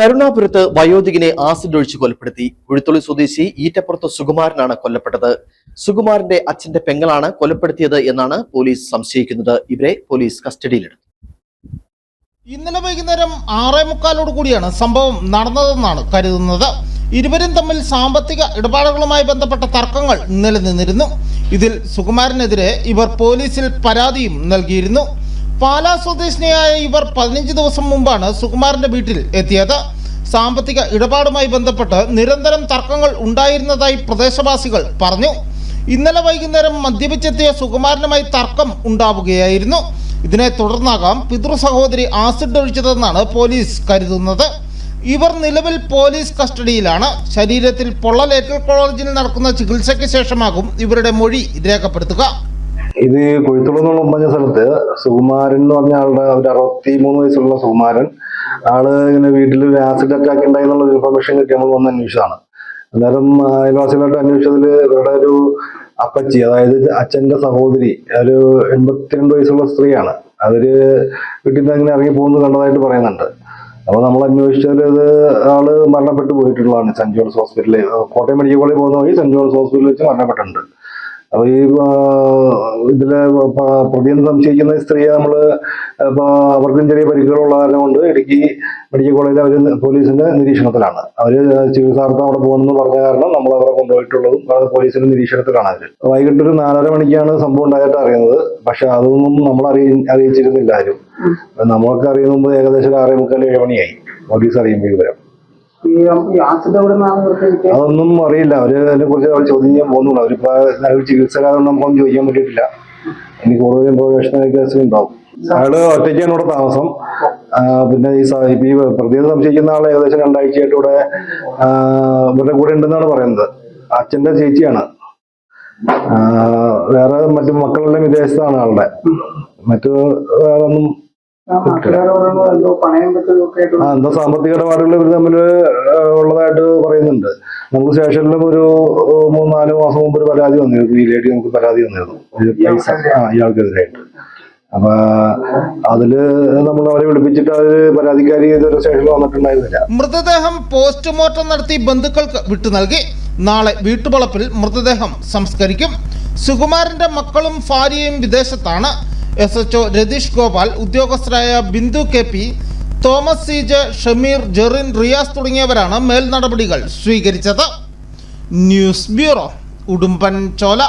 കരുണാപുരത്ത് വയോധികനെ acid ഒഴിച്ച് കൊലപ്പെടുത്തി. കുഴിത്തുള്ളി സ്വദേശി ഈറ്റപ്പുറത്ത് സുകുമാരനാണ് കൊല്ലപ്പെട്ടത്. സുകുമാരന്റെ അച്ഛന്റെ പെങ്ങളാണ് കൊലപ്പെടുത്തിയത് എന്നാണ് പോലീസ് സംശയിക്കുന്നത്. ഇവരെ പോലീസ് കസ്റ്റഡിയിലെടുത്തു. ഇന്നലെ വൈകുന്നേരം ആറേ മുക്കാലോട് കൂടിയാണ് സംഭവം നടന്നതെന്നാണ് കരുതുന്നത്. ഇരുവരും തമ്മിൽ സാമ്പത്തിക ഇടപാടുകളുമായി ബന്ധപ്പെട്ട തർക്കങ്ങൾ നിലനിന്നിരുന്നു. ഇതിൽ സുകുമാരനെതിരെ ഇവർ പോലീസിൽ പരാതിയും നൽകിയിരുന്നു. പാലാ സ്വദേശിനിയായ ഇവർ പതിനഞ്ച് ദിവസം മുമ്പാണ് സുകുമാരന്റെ വീട്ടിൽ എത്തിയത്. സാമ്പത്തിക ഇടപാടുമായി ബന്ധപ്പെട്ട് നിരന്തരം തർക്കങ്ങൾ ഉണ്ടായിരുന്നതായി പ്രദേശവാസികൾ പറഞ്ഞു. ഇന്നലെ വൈകുന്നേരം മദ്യപിച്ചെത്തിയ സുകുമാരനുമായി തർക്കം ഉണ്ടാവുകയായിരുന്നു. ഇതിനെ തുടർന്നാകാം പിതൃ സഹോദരി ആസിഡ് ഒഴിച്ചതെന്നാണ് പോലീസ് കരുതുന്നത്. ഇവർ നിലവിൽ പോലീസ് കസ്റ്റഡിയിലാണ്. ശരീരത്തിൽ പൊള്ളലേറ്റൽ കോളേജിൽ നടക്കുന്ന ചികിത്സയ്ക്ക് ശേഷമാകും ഇവരുടെ മൊഴി രേഖപ്പെടുത്തുക. ഇത് കൊഴുത്തുള്ള എന്നുള്ള പറഞ്ഞ സ്ഥലത്ത് സുകുമാരൻ എന്ന് പറഞ്ഞ ആളുടെ ഒരു അറുപത്തി മൂന്ന് വയസ്സുള്ള സുകുമാരൻ ആൾ ഇങ്ങനെ വീട്ടിൽ ആസിഡ് അറ്റാക്ക് ഉണ്ടായി എന്നുള്ള ഇൻഫർമേഷൻ കിട്ടി. നമ്മൾ വന്ന് അന്വേഷിച്ചതാണ്. അന്നേരം അയൽവാസികളായിട്ട് അന്വേഷിച്ചതിൽ ഇവരുടെ ഒരു അപ്പച്ചി അതായത് അച്ഛന്റെ സഹോദരി ഒരു എൺപത്തിരണ്ട് വയസ്സുള്ള സ്ത്രീയാണ്. അവർ വീട്ടിൽ നിന്ന് അങ്ങനെ ഇറങ്ങി പോകുന്നത് കണ്ടതായിട്ട് പറയുന്നുണ്ട്. അപ്പൊ നമ്മൾ അന്വേഷിച്ചാൽ അത് ആൾ മരണപ്പെട്ടു പോയിട്ടുള്ളതാണ്. സെന്റ് ജോൺസ് ഹോസ്പിറ്റലിൽ കോട്ടയം മെഡിക്കൽ കോളേജിൽ പോകുന്ന വഴി സെന്റ് ജോൺസ് ഹോസ്പിറ്റലിൽ വെച്ച് മരണപ്പെട്ടിട്ടുണ്ട്. അപ്പൊ ഈ ഇതിലെ പ്രതിയെന്ന് സംശയിക്കുന്ന സ്ത്രീയെ നമ്മൾ ഇപ്പൊ അവർക്കും ചെറിയ പരിക്കുകളുള്ള കൊണ്ട് ഇടുക്കി മെഡിക്കൽ കോളേജിൽ അവർ പോലീസിന്റെ നിരീക്ഷണത്തിലാണ്. അവർ ചികിത്സാർത്ഥം അവിടെ പോകണമെന്ന് പറഞ്ഞ കാരണം നമ്മൾ അവരെ കൊണ്ടുപോയിട്ടുള്ളതും പോലീസിന്റെ നിരീക്ഷണത്തിലാണ് അവർ. വൈകിട്ട് ഒരു നാലര മണിക്കാണ് സംഭവം ഉണ്ടായിട്ട് അറിയുന്നത്. പക്ഷെ അതൊന്നും നമ്മൾ അറിയി അറിയിച്ചിരുന്നില്ല ആരും. നമ്മൾക്ക് അറിയുന്ന മുമ്പ് ഏകദേശം ആറേ മുക്കാൽ ഏഴ് മണിയായി. പോലീസ് അറിയുമ്പോൾ വിവരം. അതൊന്നും അറിയില്ല. അവർ അതിനെ കുറിച്ച് അവർ ചോദ്യം ചെയ്യാൻ പോകുന്നുള്ളൂ. അവരിപ്പോ നല്ലൊരു ചികിത്സക്കാരൊന്നും നമുക്കൊന്നും ചോദിക്കാൻ പറ്റിയിട്ടില്ല. ഇനി കൂടുതലും പ്രവേശന കേസിൽ ഉണ്ടാവും. അയാൾ ഒറ്റയ്ക്കാണ് ഇവിടെ താമസം. പിന്നെ ഈ ഈ പ്രതിയെ സംശയിക്കുന്ന ആൾ ഏകദേശം രണ്ടാഴ്ചയായിട്ട് ഇവിടെ ഇവരുടെ കൂടെ ഉണ്ടെന്നാണ് പറയുന്നത്. അച്ഛന്റെ ചേച്ചിയാണ്. വേറെ മറ്റു മക്കളെല്ലാം വിദേശത്താണ് ആളുടെ. മറ്റു വേറെ ഒന്നും എന്തോ സാമ്പത്തിക ഇടപാടുകൾ ഇവർ തമ്മിൽ ഉള്ളതായിട്ട് പറയുന്നുണ്ട്. നമുക്ക് സ്റ്റേഷനിലും ഒരു മൂന്നാൽ മൂന്ന് മാസം മുമ്പ് ഒരു പരാതി വന്നിരുന്നു. ഈ ലേഡി നമുക്ക് പരാതി വന്നിരുന്നു. ആ ഇയാൾക്കെതിരായിട്ട് അപ്പൊ അതിൽ നമ്മൾ അവരെ വിളിപ്പിച്ചിട്ട് അവർ പരാതിക്കാരി സ്റ്റേഷനിൽ വന്നിട്ടുണ്ടായിരുന്നില്ല. മൃതദേഹം പോസ്റ്റ്മോർട്ടം നടത്തി ബന്ധുക്കൾക്ക് വിട്ടു നൽകി. നാളെ വീട്ടുവളപ്പിൽ മൃതദേഹം സംസ്കരിക്കും. സുകുമാരന്റെ മക്കളും ഭാര്യയും വിദേശത്താണ്. S H O Ratheesh Gopal ഉദ്യോഗസ്ഥരായ Bindu K P Thomas C J Shameer Jerin Riyas തുടങ്ങിയവരാണ് മേൽ നടപടികൾ സ്വീകരിച്ചത്. News bureau Udumbanchola.